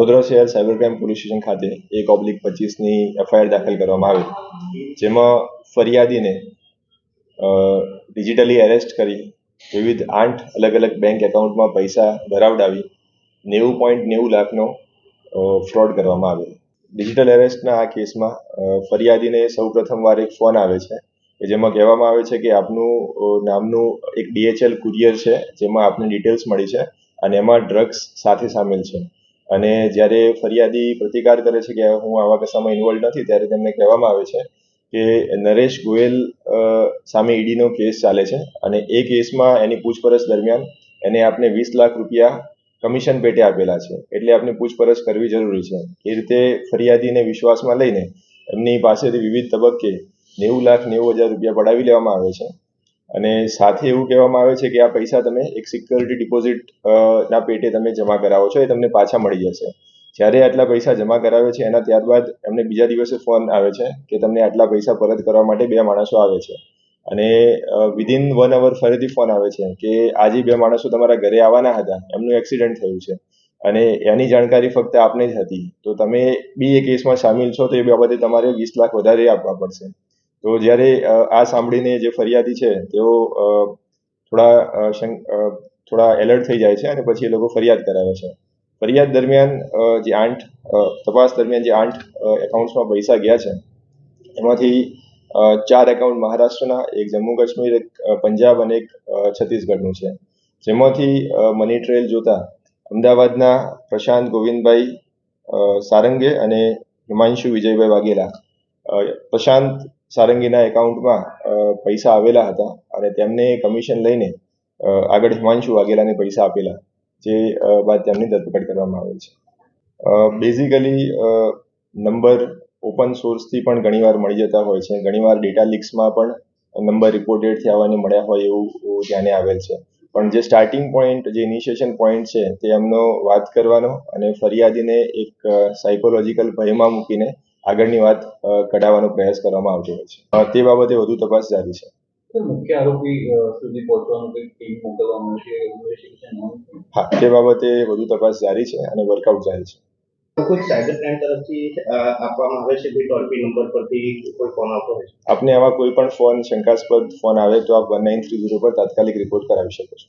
વડોદરા શહેર cyber crime police station ખાતે એક ઓબ્લિક પચીસની એફઆઈઆર દાખલ કરવામાં આવી. જેમાં ફરિયાદીને ડિજિટલી એરેસ્ટ કરી વિવિધ આઠ અલગ અલગ બેંક એકાઉન્ટમાં પૈસા ભરાવડાવી નેવું પોઈન્ટ નેવું લાખનો ફ્રોડ કરવામાં આવ્યો. ડિજિટલ એરેસ્ટના આ કેસમાં ફરિયાદીને સૌ પ્રથમવાર એક ફોન આવે છે કે જેમાં કહેવામાં આવે છે કે આપનું નામનું એક ડીએચએલ કુરિયર છે, જેમાં આપને ડિટેલ્સ મળી છે અને એમાં ડ્રગ્સ સાથે સામેલ છે. અને જ્યારે ફરિયાદી પ્રતિકાર કરે છે કે હું આવા કશામાં ઇન્વોલ્વ નથી, ત્યારે તેમને કહેવામાં આવે છે કે નરેશ ગોયલ સામે ઈડીનો કેસ ચાલે છે અને એ કેસમાં એની પૂછપરછ દરમિયાન એને આપને વીસ લાખ રૂપિયા કમિશન પેટે આપેલા છે. એટલે આપને પૂછપરછ કરવી જરૂરી છે. એ રીતે ફરિયાદીને વિશ્વાસમાં લઈને એમની પાસેથી વિવિધ તબક્કે નેવું લાખ નેવું હજાર રૂપિયા પડાવી લેવામાં આવે છે. અને સાથે એવું કહેવામાં આવે છે કે આ પૈસા તમે એક સિક્યોરિટી ડિપોઝિટ ના પેટે તમે જમા કરાવો છો, એ તમને પાછા મળી જશે. જ્યારે આટલા પૈસા જમા કરાવે છે, એના ત્યારબાદ એમને બીજા દિવસે ફોન આવે છે કે તમને આટલા પૈસા પરત કરવા માટે બે માણસો આવે છે. અને વિધિન વન અવર ફરીથી ફોન આવે છે કે આજે બે માણસો તમારા ઘરે આવવાના હતા, એમનું એક્સિડન્ટ થયું છે. અને એની જાણકારી ફક્ત આપને જ હતી. તો તમે બી એ કેસમાં સામેલ છો તો એ બાબતે તમારે વીસ લાખ વધારે આપવા પડશે. તો જ્યારે આ સાંભળીને જે ફરિયાદી છે, તેઓ થોડા શંક- થોડા એલર્ટ થઈ જાય છે અને પછી એ લોકો ફરિયાદ કરાવે છે. ફરિયાદ દરમિયાન જે આઠ તપાસ દરમિયાન જે આઠ એકાઉન્ટ્સમાં પૈસા ગયા છે, એમાંથી ચાર એકાઉન્ટ મહારાષ્ટ્રના, એક જમ્મુ કાશ્મીર, એક પંજાબ અને એક છત્તીસગઢનું છે. જેમાંથી મની ટ્રેલ જોતા અમદાવાદના પ્રશાંત ગોવિંદભાઈ સારંગે અને હિમાંશુ વિજયભાઈ વાઘેલા. પ્રશાંત સારંગીના એકાઉન્ટમાં પૈસા આવેલા હતા અને તેમને કમિશન લઈને આગળ હિમાંશુ વાઘેલાને પૈસા આપેલા, જે બાદ તેમની ધરપકડ કરવામાં આવેલ છે. બેઝિકલી નંબર ઓપન સોર્સથી પણ ઘણીવાર મળી જતા હોય છે. ઘણીવાર ડેટા લીક્સમાં પણ નંબર રિપોર્ટેડથી આવવાને મળ્યા હોય એવું ધ્યાને આવેલ છે. પણ જે સ્ટાર્ટિંગ પોઈન્ટ જે ઇનિશિએશન પોઈન્ટ છે, તે એમનો વાત કરવાનો અને ફરિયાદીને એક સાયકોલોજીકલ ભયમાં મૂકીને આગળની વાત કઢાવવાનો પ્રયાસ કરવામાં આવતો હોય છે. તે બાબતે વધુ તપાસ જારી છે. મુખ્ય આરોપી સુધી પહોંચવાનું કંઈક ટીમ મોકલવાનું છે ઇન્વેસ્ટિગેશન હા તે બાબતે વધુ તપાસ જારી છે અને વર્કઆઉટ જારી છે. કોઈ સાયબર ક્રાઇમ તરફથી આપવામાં આવે છે કોઈ ટોલ ફ્રી નંબર પરથી કોઈ ફોન આવતો હોય છે? આપને આવા કોઈ પણ ફોન શંકાસ્પદ ફોન આવે તો આપ વન નાઇન થ્રી ઝીરો પર તાત્કાલિક રિપોર્ટ કરાવી શકો છો.